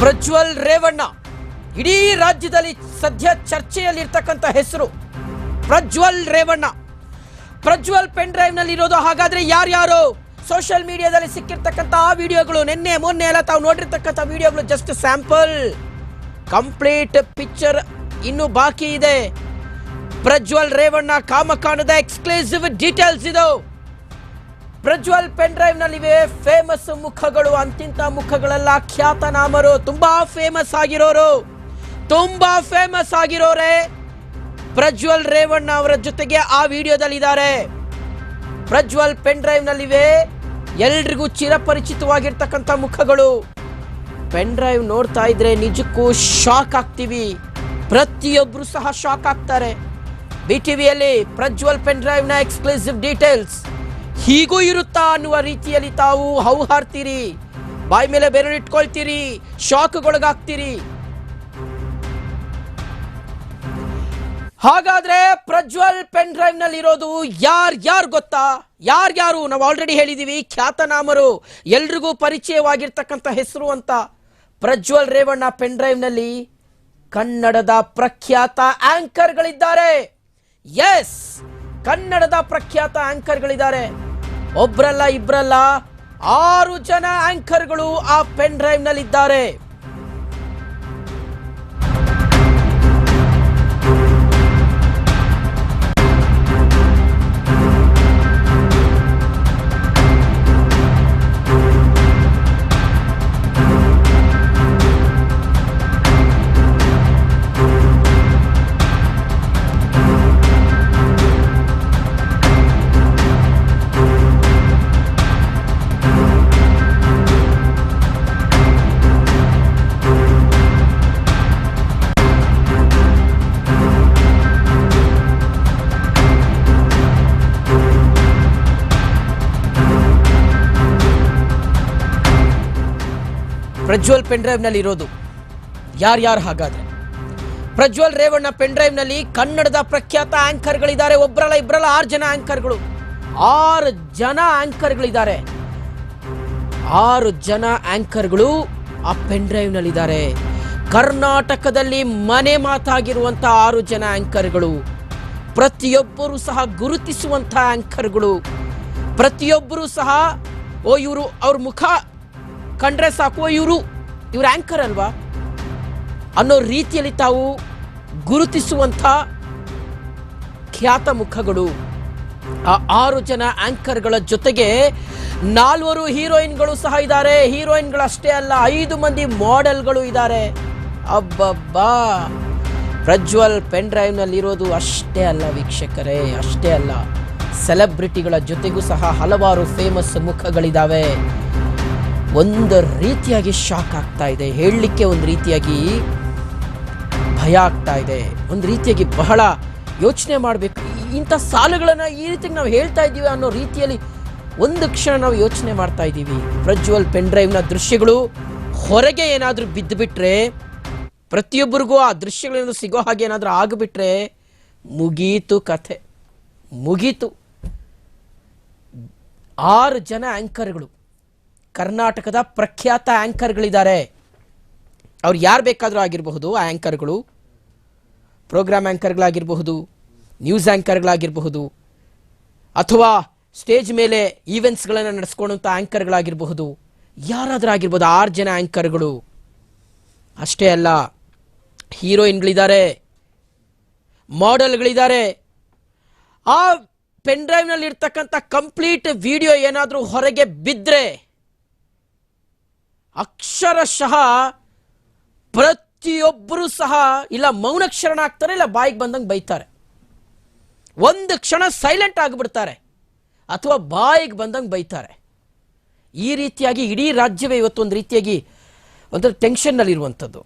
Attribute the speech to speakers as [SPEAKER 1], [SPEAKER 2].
[SPEAKER 1] ಪ್ರಜ್ವಲ್ ರೇವಣ್ಣ. ಇಡೀ ರಾಜ್ಯದಲ್ಲಿ ಸದ್ಯ ಚರ್ಚೆಯಲ್ಲಿರ್ತಕ್ಕಂಥ ಹೆಸರು ಪ್ರಜ್ವಲ್ ರೇವಣ್ಣ. ಪ್ರಜ್ವಲ್ ಪೆನ್ ಡ್ರೈವ್ನಲ್ಲಿ ಇರೋದು ಹಾಗಾದ್ರೆ ಯಾರ್ಯಾರು? ಸೋಷಿಯಲ್ ಮೀಡಿಯಾದಲ್ಲಿ ಸಿಕ್ಕಿರ್ತಕ್ಕಂಥ ಆ ವಿಡಿಯೋಗಳು, ನಿನ್ನೆ, ಮೊನ್ನೆ ಎಲ್ಲ ತಾವು ನೋಡಿರ್ತಕ್ಕಂಥ ವಿಡಿಯೋಗಳು ಜಸ್ಟ್ ಸ್ಯಾಂಪಲ್ ಕಂಪ್ಲೀಟ್ ಪಿಕ್ಚರ್ ಇನ್ನು ಬಾಕಿ ಇದೆ. ಪ್ರಜ್ವಲ್ ರೇವಣ್ಣ ಕಾಮಕಾಣದ ಎಕ್ಸ್ಕ್ಲೂಸಿವ್ ಡೀಟೇಲ್ಸ್ ಇದು. ಪ್ರಜ್ವಲ್ ಪೆನ್ ಡ್ರೈವ್ ನಲ್ಲಿವೆ ಫೇಮಸ್ ಮುಖಗಳು, ಅಂತಿಂತ ಮುಖಗಳೆಲ್ಲ ಖ್ಯಾತನಾಮರು. ತುಂಬಾ ಫೇಮಸ್ ಆಗಿರೋರು. ತುಂಬಾ ಫೇಮಸ್ ಆಗಿರೋರೆ ಪ್ರಜ್ವಲ್ ರೇವಣ್ಣ ಅವರ ಜೊತೆಗೆ ಆ ವಿಡಿಯೋದಲ್ಲಿ ಇದ್ದಾರೆ ಪ್ರಜ್ವಲ್ ಪೆನ್ ಡ್ರೈವ್ ನಲ್ಲಿವೆ ಎಲ್ರಿಗೂ ಚಿರಪರಿಚಿತವಾಗಿರ್ತಕ್ಕಂಥ ಮುಖಗಳು. ಪೆನ್ ಡ್ರೈವ್ ನೋಡ್ತಾ ಇದ್ರೆ ನಿಜಕ್ಕೂ ಶಾಕ್ ಆಗ್ತೀವಿ. ಪ್ರತಿಯೊಬ್ರು ಸಹ ಶಾಕ್ ಆಗ್ತಾರೆ. ಬಿ ಟಿವಿಯಲ್ಲಿ ಪ್ರಜ್ವಲ್ ಪೆನ್ ಡ್ರೈವ್ನ ಎಕ್ಸ್ಕ್ಲೂಸಿವ್ ಡೀಟೇಲ್ಸ್ ಹೀಗೂ ಇರುತ್ತಾ ಅನ್ನುವ ರೀತಿಯಲ್ಲಿ ತಾವು ಹೌಹಾರ್ತೀರಿ. ಬಾಯಿ ಮೇಲೆ ಬೆರಳಿಟ್ಕೊಳ್ತೀರಿ, ಶಾಕ್ಗೊಳಗಾಗ್ತೀರಿ. ಹಾಗಾದ್ರೆ ಪ್ರಜ್ವಲ್ ಪೆನ್ ಡ್ರೈವ್ನಲ್ಲಿ ಇರೋದು ಯಾರ್ ಯಾರು ಗೊತ್ತಾ? ಯಾರ್ಯಾರು ನಾವು ಆಲ್ರೆಡಿ ಹೇಳಿದೀವಿ, ಖ್ಯಾತನಾಮರು, ಎಲ್ರಿಗೂ ಪರಿಚಯವಾಗಿರ್ತಕ್ಕಂಥ ಹೆಸರು ಅಂತ. ಪ್ರಜ್ವಲ್ ರೇವಣ್ಣ ಪೆನ್ ಡ್ರೈವ್ನಲ್ಲಿ ಕನ್ನಡದ ಪ್ರಖ್ಯಾತ ಆಂಕರ್ಗಳಿದ್ದಾರೆ. ಎಸ್ ಕನ್ನಡದ ಪ್ರಖ್ಯಾತ ಆಂಕರ್ಗಳಿದ್ದಾರೆ. ಒಬ್ರಲ್ಲ ಇಬ್ರಲ್ಲ ಆರು ಜನ ಆಂಕರ್ಗಳು ಆ ಪೆನ್ ಡ್ರೈವ್ ಪ್ರಜ್ವಲ್ ಪೆನ್ನಲ್ಲಿ ಇರೋದು. ಯಾರ್ಯಾರು ಹಾಗಾದ್ರೆ? ಪ್ರಜ್ವಲ್ ರೇವಣ್ಣ ಪೆನ್ ಡ್ರೈವ್ನಲ್ಲಿ ಕನ್ನಡದ ಪ್ರಖ್ಯಾತ ಆಂಕರ್ಗಳಿದ್ದಾರೆ ಒಬ್ರಲ್ಲ ಇಬ್ರಲ್ಲ ಆರು ಜನ ಆಂಕರ್ಗಳು ಆರು ಜನ ಆಂಕರ್ಗಳಿದ್ದಾರೆ ಆರು ಜನ ಆಂಕರ್ಗಳು ಆ ಪೆನ್ ಡ್ರೈವ್ ನಲ್ಲಿದ್ದಾರೆ. ಕರ್ನಾಟಕದಲ್ಲಿ ಮನೆ ಮಾತಾಗಿರುವಂಥ ಆರು ಜನ ಆಂಕರ್ಗಳು ಪ್ರತಿಯೊಬ್ಬರು ಸಹ ಗುರುತಿಸುವಂಥ ಆಂಕರ್ಗಳು ಪ್ರತಿಯೊಬ್ಬರು ಸಹ ಓ ಇವರು ಅವ್ರ ಮುಖ ಕಂಡ್ರೆ ಸಾಕು ಇವರು. ಇವ್ರ ಆಂಕರ್ ಅಲ್ವಾ? ಅನ್ನೋ ರೀತಿಯಲ್ಲಿ ತಾವು ಗುರುತಿಸುವಂಥ ಖ್ಯಾತ ಮುಖಗಳು. ಆ ಆರು ಜನ ಆಂಕರ್ಗಳ ಜೊತೆಗೆ ನಾಲ್ವರು ಹೀರೋಯಿನ್ಗಳು ಸಹ ಇದ್ದಾರೆ. ಹೀರೋಯಿನ್ಗಳಷ್ಟೇ ಅಲ್ಲ, ಐದು ಮಂದಿ ಮಾಡೆಲ್ಗಳು ಇದ್ದಾರೆ. ಅಬ್ಬಬ್ಬಾ! ಪ್ರಜ್ವಲ್ ಪೆನ್ ಡ್ರೈವ್ನಲ್ಲಿರೋದು ಅಷ್ಟೇ ಅಲ್ಲ ವೀಕ್ಷಕರೇ, ಅಷ್ಟೇ ಅಲ್ಲ. ಸೆಲೆಬ್ರಿಟಿಗಳ ಜೊತೆಗೂ ಸಹ ಹಲವಾರು ಫೇಮಸ್ ಮುಖಗಳಿದ್ದಾವೆ ಒಂದು ರೀತಿಯಾಗಿ ಶಾಕ್ ಆಗ್ತಾ ಇದೆ. ಹೇಳಲಿಕ್ಕೆ ಒಂದು ರೀತಿಯಾಗಿ ಭಯ ಆಗ್ತಾ ಇದೆ. ಒಂದು ರೀತಿಯಾಗಿ ಬಹಳ ಯೋಚನೆ ಮಾಡಬೇಕು. ಇಂಥ ಸಾಲುಗಳನ್ನು ಈ ರೀತಿ ನಾವು ಹೇಳ್ತಾ ಇದ್ದೀವಿ ಅನ್ನೋ ರೀತಿಯಲ್ಲಿ ಒಂದು ಕ್ಷಣ ನಾವು ಯೋಚನೆ ಮಾಡ್ತಾ ಇದ್ದೀವಿ. ಪ್ರಜ್ವಲ್ ಪೆನ್ಡ್ರೈವ್ನ ದೃಶ್ಯಗಳು ಹೊರಗೆ ಏನಾದರೂ ಬಿದ್ದುಬಿಟ್ರೆ, ಪ್ರತಿಯೊಬ್ಬರಿಗೂ ಆ ದೃಶ್ಯಗಳಿಂದ ಸಿಗೋ ಹಾಗೆ ಏನಾದರೂ ಆಗಿಬಿಟ್ರೆ ಮುಗೀತು ಕಥೆ. ಮುಗೀತು. ಆರು ಜನ ಆಂಕರ್ಗಳು ಕರ್ನಾಟಕದ ಪ್ರಖ್ಯಾತ ಆ್ಯಂಕರ್ಗಳಿದ್ದಾರೆ ಅವ್ರು ಯಾರು ಬೇಕಾದರೂ ಆಗಿರಬಹುದು, ಆ ಆ್ಯಂಕರ್ಗಳು ಪ್ರೋಗ್ರಾಮ್ ಆ್ಯಂಕರ್ಗಳಾಗಿರಬಹುದು ನ್ಯೂಸ್ ಆ್ಯಂಕರ್ಗಳಾಗಿರಬಹುದು ಅಥವಾ ಸ್ಟೇಜ್ ಮೇಲೆ ಈವೆಂಟ್ಸ್ಗಳನ್ನು ನಡೆಸ್ಕೊಳ್ಳುವಂಥ ಆ್ಯಂಕರ್ಗಳಾಗಿರಬಹುದು ಯಾರಾದರೂ ಆಗಿರ್ಬೋದು, ಆರು ಜನ ಆ್ಯಂಕರ್ಗಳು ಅಷ್ಟೇ ಅಲ್ಲ, ಹೀರೋಯಿನ್ಗಳಿದ್ದಾರೆ, ಮಾಡೆಲ್ಗಳಿದ್ದಾರೆ. ಆ ಪೆನ್ ಡ್ರೈವ್ನಲ್ಲಿರ್ತಕ್ಕಂಥ ಕಂಪ್ಲೀಟ್ ವಿಡಿಯೋ ಏನಾದರೂ ಹೊರಗೆ ಬಿದ್ದರೆ ಅಕ್ಷರಶಃ ಪ್ರತಿಯೊಬ್ಬರೂ ಸಹ ಇಲ್ಲ ಮೌನಕ್ಷರಣ ಆಗ್ತಾರೆ, ಇಲ್ಲ ಬಾಯಿಗೆ ಬಂದಂಗೆ ಬೈತಾರೆ. ಒಂದು ಕ್ಷಣ ಸೈಲೆಂಟ್ ಆಗಿಬಿಡ್ತಾರೆ, ಅಥವಾ ಬಾಯಿಗೆ ಬಂದಂಗೆ ಬೈತಾರೆ. ಈ ರೀತಿಯಾಗಿ ಇಡೀ ರಾಜ್ಯವೇ ಇವತ್ತು ಒಂದು ರೀತಿಯಾಗಿ ಒಂಥರ ಟೆನ್ಷನ್ನಲ್ಲಿರುವಂಥದ್ದು